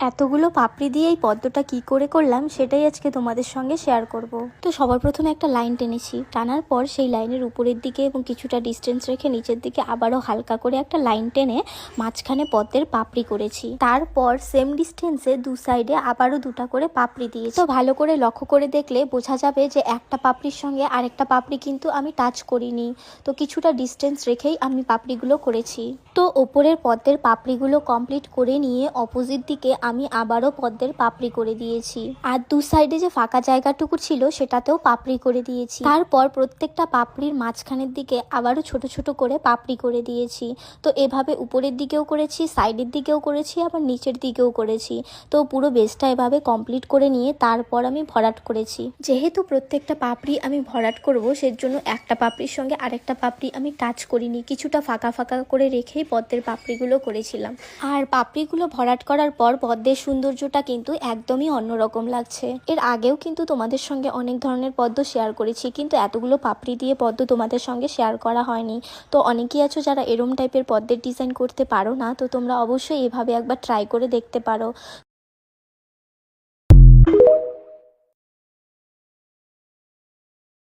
এতগুলো পাপড়ি দিয়ে এই পদ্মটা কি করে করলাম, সেটাই আজকে তোমাদের সঙ্গে শেয়ার করব। তো সবার প্রথমে একটা লাইন টেনেছি টানার পর সেই লাইনের উপরের দিকে এবং কিছুটা ডিস্টেন্স রেখে নিচের দিকে আবারও হালকা করে একটা লাইন টেনে মাঝখানে পদ্মের পাপড়ি করেছি। তারপর সেম ডিস্টেন্সে দু সাইডে আবারও দুটা করে পাপড়ি দিয়েছি। তো ভালো করে লক্ষ্য করে দেখলে বোঝা যাবে যে একটা পাপড়ির সঙ্গে আরেকটা পাপড়ি কিন্তু আমি টাচ করিনি। তো কিছুটা ডিস্টেন্স রেখেই আমি পাপড়িগুলো করেছি। তো ওপরের পদ্মের পাপড়িগুলো কমপ্লিট করে নিয়ে অপোজিট দিকে আমি আবারও পদ্মের পাপড়ি করে দিয়েছি। আর দু সাইডে যে ফাঁকা জায়গাটুকু ছিল, সেটাতেও পাপড়ি করে দিয়েছি। তারপর প্রত্যেকটা পাপড়ির মাঝখানের দিকে আবারও ছোট ছোট করে পাপড়ি করে দিয়েছি। তো এভাবে উপরের দিকেও করেছি, সাইডের দিকেও করেছি, আবার নিচের দিকেও করেছি। তো পুরো বেসটা এভাবে কমপ্লিট করে নিয়ে তারপর আমি ভরাট করেছি। যেহেতু প্রত্যেকটা পাপড়ি আমি ভরাট করব, সেজন্য একটা পাপড়ির সঙ্গে আরেকটা পাপড়ি আমি টাচ করিনি। কিছুটা ফাঁকা ফাঁকা করে রেখেই পদ্মের পাপড়িগুলো করেছিলাম। আর পাপড়িগুলো ভরাট করার পর পদ্মের সৌন্দর্যটা কিন্তু একদমই অন্যরকম লাগছে। এর আগেও কিন্তু তোমাদের সঙ্গে অনেক ধরনের পদ্ম শেয়ার করেছি, কিন্তু এতগুলো পাপড়ি দিয়ে পদ্ম তোমাদের সঙ্গে শেয়ার করা হয়নি। তো অনেকেই আছো যারা এরম টাইপের পদ্মের ডিজাইন করতে পারো না, তো তোমরা অবশ্যই এভাবে একবার ট্রাই করে দেখতে পারো।